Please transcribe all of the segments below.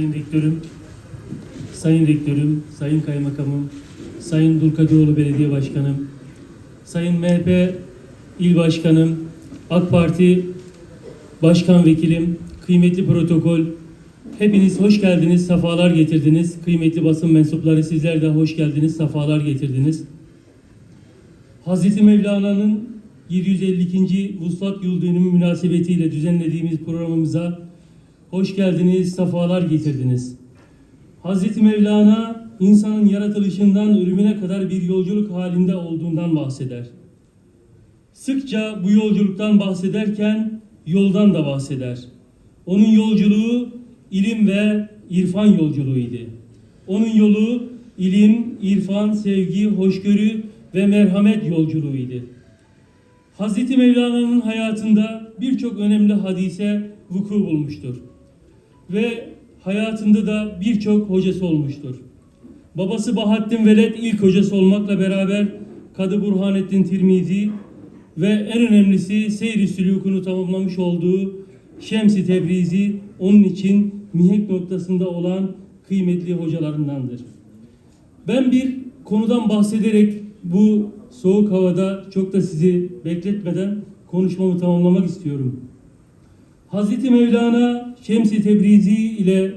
Sayın Rektörüm, Sayın Rektörüm, Sayın Kaymakamım, Sayın Dulkadioğlu Belediye Başkanım, Sayın MHP İl Başkanım, AK Parti Başkan Vekilim, kıymetli protokol, hepiniz hoş geldiniz, sefalar getirdiniz. Kıymetli basın mensupları sizler de hoş geldiniz, sefalar getirdiniz. Hazreti Mevlana'nın 752. Vuslat Yıl Dönümü münasebetiyle düzenlediğimiz programımıza hoş geldiniz, sefalar getirdiniz. Hazreti Mevlana insanın yaratılışından ölümüne kadar bir yolculuk halinde olduğundan bahseder. Sıkça bu yolculuktan bahsederken yoldan da bahseder. Onun yolculuğu ilim ve irfan yolculuğuydu. Onun yolu ilim, irfan, sevgi, hoşgörü ve merhamet yolculuğuydu. Hazreti Mevlana'nın hayatında birçok önemli hadise vuku bulmuştur. Ve hayatında da birçok hocası olmuştur. Babası Bahattin Veled ilk hocası olmakla beraber Kadı Burhanettin Tirmizi ve en önemlisi seyri sülükünü tamamlamış olduğu Şems-i Tebrizi onun için mihenk noktasında olan kıymetli hocalarındandır. Ben bir konudan bahsederek bu soğuk havada çok da sizi bekletmeden konuşmamı tamamlamak istiyorum. Hazreti Mevlana Şems-i Tebrizi ile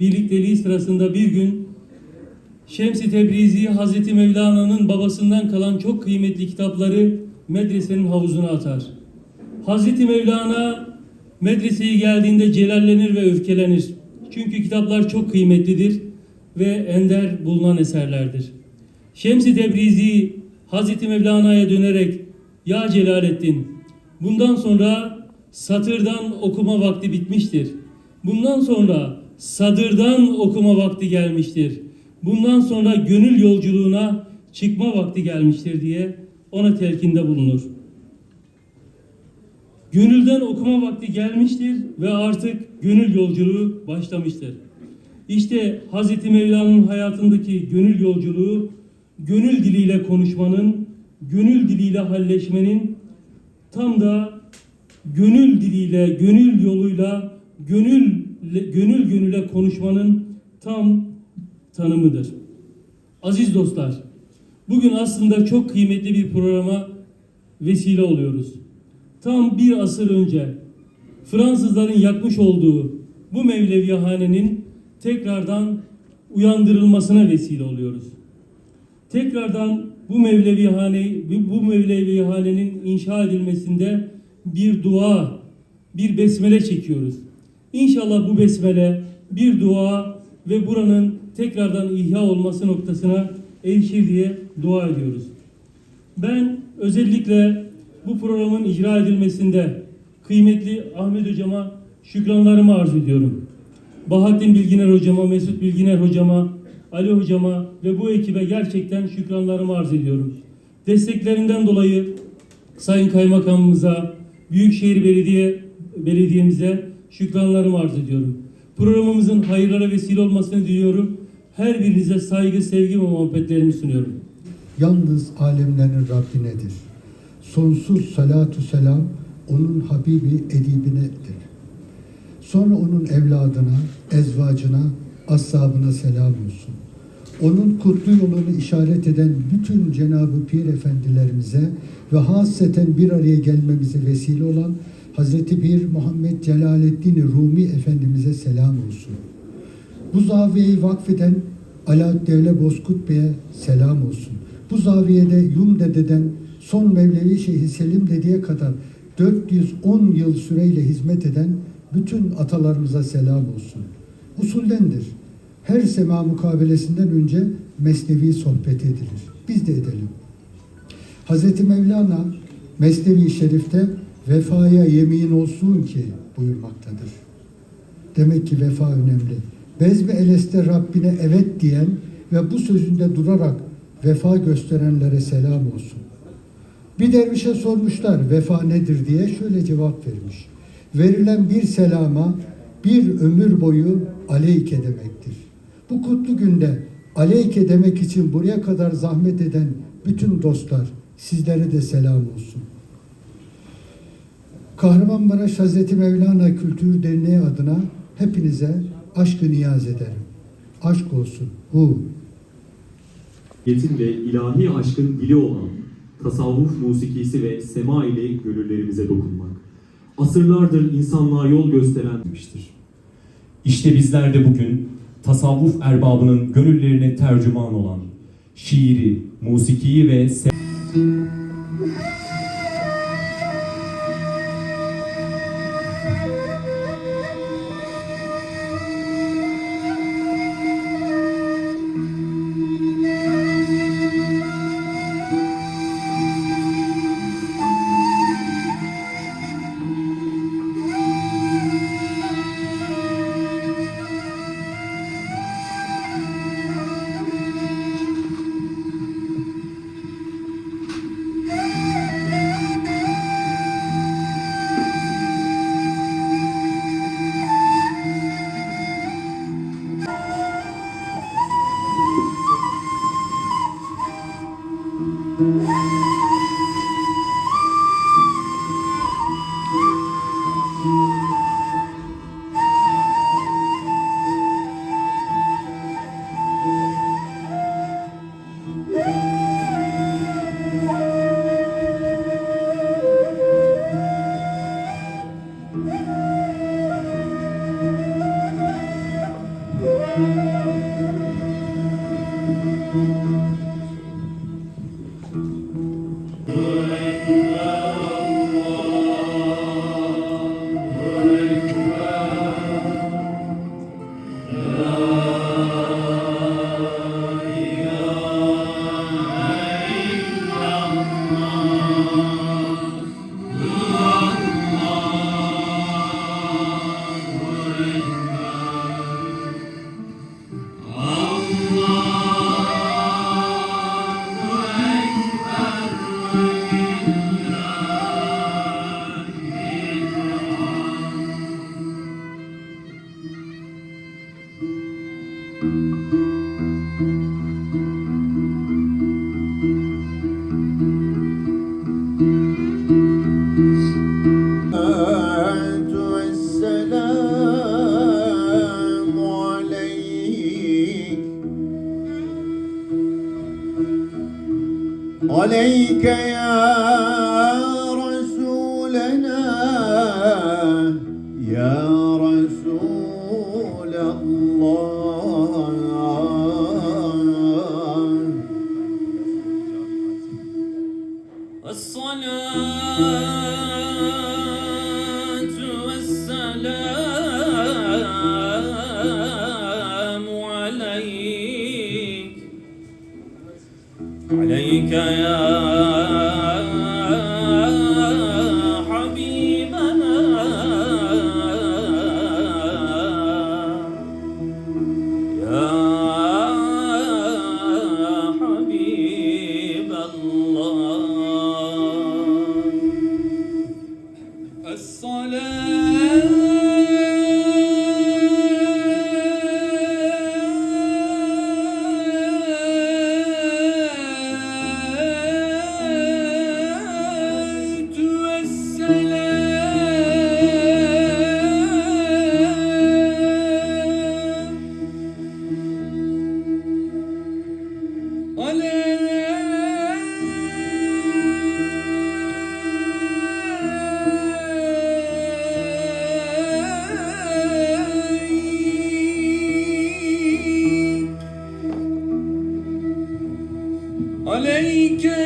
birlikteliği sırasında bir gün Şems-i Tebrizi Hazreti Mevlana'nın babasından kalan çok kıymetli kitapları medresenin havuzuna atar. Hazreti Mevlana medreseye geldiğinde celallenir ve öfkelenir. Çünkü kitaplar çok kıymetlidir ve ender bulunan eserlerdir. Şems-i Tebrizi Hazreti Mevlana'ya dönerek Ya Celalettin bundan sonra satırdan okuma vakti bitmiştir. Bundan sonra sadırdan okuma vakti gelmiştir. Bundan sonra gönül yolculuğuna çıkma vakti gelmiştir diye ona telkinde bulunur. Gönülden okuma vakti gelmiştir ve artık gönül yolculuğu başlamıştır. İşte Hz. Mevlana'nın hayatındaki gönül yolculuğu, gönül diliyle konuşmanın, gönül diliyle halleşmenin, tam da gönül diliyle, gönül yoluyla, gönül gönül gönüle konuşmanın tam tanımıdır. Aziz dostlar, bugün aslında çok kıymetli bir programa vesile oluyoruz. Tam bir asır önce Fransızların yakmış olduğu bu Mevlevihanenin tekrardan uyandırılmasına vesile oluyoruz. Tekrardan bu Mevlevihane bu Mevlevihanenin inşa edilmesinde bir dua, bir besmele çekiyoruz. İnşallah bu besmele bir dua ve buranın tekrardan ihya olması noktasına erişir diye dua ediyoruz. Ben özellikle bu programın icra edilmesinde kıymetli Ahmet Hocama şükranlarımı arz ediyorum. Bahattin Bilginer Hocama, Mesut Bilginer Hocama, Ali Hocama ve bu ekibe gerçekten şükranlarımı arz ediyorum. Desteklerinden dolayı Sayın Kaymakamımıza, Büyükşehir Belediye Belediye'mize şükranlarımı arz ediyorum. Programımızın hayırlara vesile olmasını diliyorum. Her birinize saygı, sevgi ve muhabbetlerimi sunuyorum. yalnız alemlerin Rabbinedir. Sonsuz salatu selam onun Habibi edibinedir. Sonra onun evladına, ezvacına, ashabına selam olsun. Onun kutlu yolunu işaret eden bütün Cenab-ı Pir efendilerimize ve hasreten bir araya gelmemize vesile olan Hazreti Pir Muhammed Celaleddin Rumi Efendimiz'e selam olsun. Bu zaviyeyi vakfeden Alaaddevle Bozkurt Bey'e selam olsun. Bu zaviyede Yum dededen son Mevlevi Şeyhi Selim dedeye kadar 410 yıl süreyle hizmet eden bütün atalarımıza selam olsun. Usuldendir. Her sema mukabelesinden önce mesnevi sohbet edilir. Biz de edelim. Hazreti Mevlana Mesnevi Şerif'te vefaya yemin olsun ki buyurmaktadır. Demek ki vefa önemli. Bezmi Eles'te Rabbine evet diyen ve bu sözünde durarak vefa gösterenlere selam olsun. Bir dervişe sormuşlar vefa nedir diye şöyle cevap vermiş. Verilen bir selama bir ömür boyu aleyke demektir. Bu kutlu günde aleyke demek için buraya kadar zahmet eden bütün dostlar sizlere de selam olsun. Kahramanmaraş Hazreti Mevlana Kültür Derneği adına hepinize aşkı niyaz ederim. Aşk olsun. Hu. Yetin ve ilahi aşkın dili olan tasavvuf musikisi ve sema ile gönüllerimize dokunmak. Asırlardır insanlığa yol gösteren etmiştir. İşte bizler de bugün tasavvuf erbabının gönüllerine tercüman olan şiiri, musikiyi ve Woo! الصلاة الصلاة عليك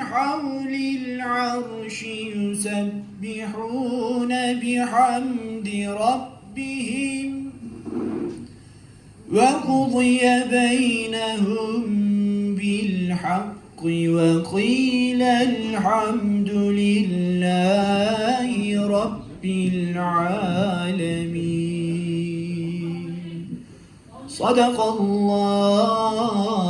حول العرش يسبحون بحمد ربهم وقضي بينهم بالحق وقيل الحمد لله رب العالمين. صدق الله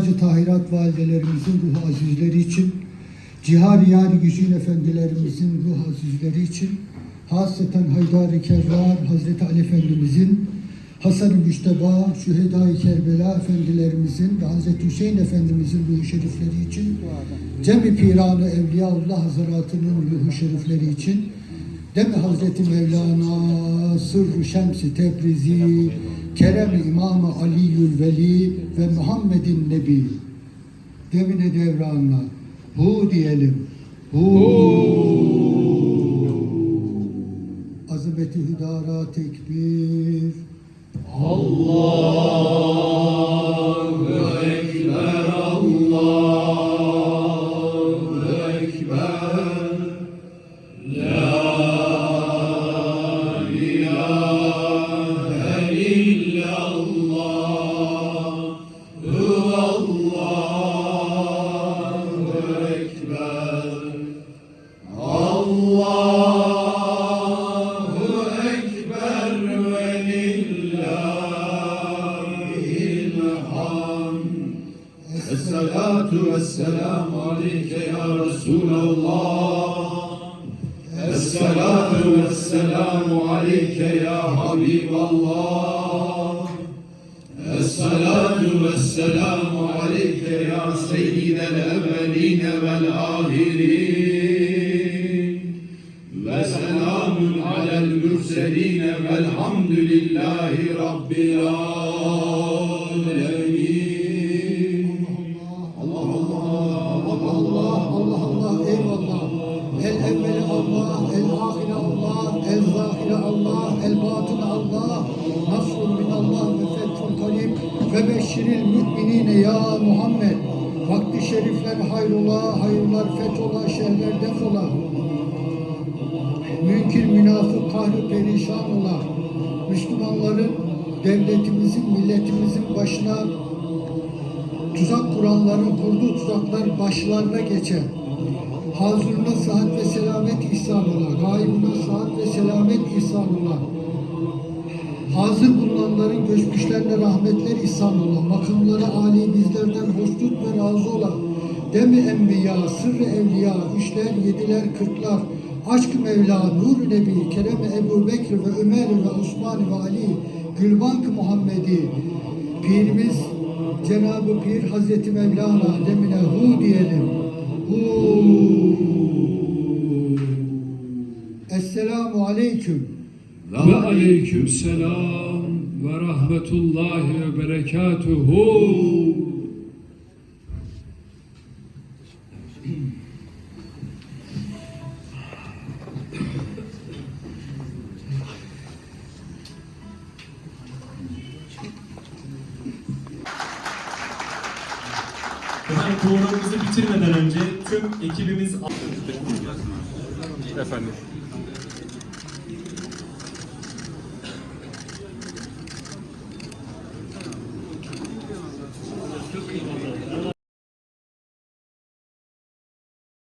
Ezvacı tahirat validelerimizin ruhu azizleri için, cihar yari güzin efendilerimizin ruh azizleri için, hasreten Haydar-ı Kerrar Hazreti Ali Efendimizin, Hasan-ı Müşteba, Şüheda-i Kerbela Efendilerimizin ve Hazreti Hüseyin Efendimizin ruhu şerifleri için, Cem-i Piranı Evliyaullah Hazretleri'nin ruhu şerifleri için, Demi Hazreti Mevlana, Sırrı Şems-i Tebrizi, Kerem-i İmam-ı Aliyyül Veli ve Muhammed'in Nebi. Demine devranla. Hu diyelim. Hu. Azameti hüdara tekbir. والسلام عليك يا رسول الله. الصلاة والسلام عليك يا حبيب الله. الصلاة والسلام عليك يا سيد الأولين والآخرين. وسلام على المرسلين والحمد لله رب العالمين. Ve beşşiril müminine ya Muhammed. Vakti şerifler hayrola, hayırlar fethola, şerler defola. Münkir münafık kahri perişan ola. Müslümanların, devletimizin, milletimizin başına tuzak kuranların kurduğu tuzaklar başlarına geçer. Hazırına sıhhat ve selamet ihsan ola. Gaybına sıhhat ve selamet ihsan ola. Hazır bulunanların göçmüşlerine rahmetler ihsan ola. Makamlara âli bizlerden hoş tut ve razı ola. Demi enbiya, sırrı evliya, üçler, yediler, kırklar. Aşk-ı Mevla, Nur-u Nebi, Kerem-i Ebu Bekir ve Ömer ve Osman ve Ali, Gülbank-ı Muhammedi, Pirimiz Cenab-ı Pir Hazreti Mevlana demine hu diyelim. Hu. Esselamu Aleyküm. Ve aleyküm selam ve rahmetullahi ve berekatuhu. Efendim programımızı bitirmeden önce tüm ekibimiz... Efendim.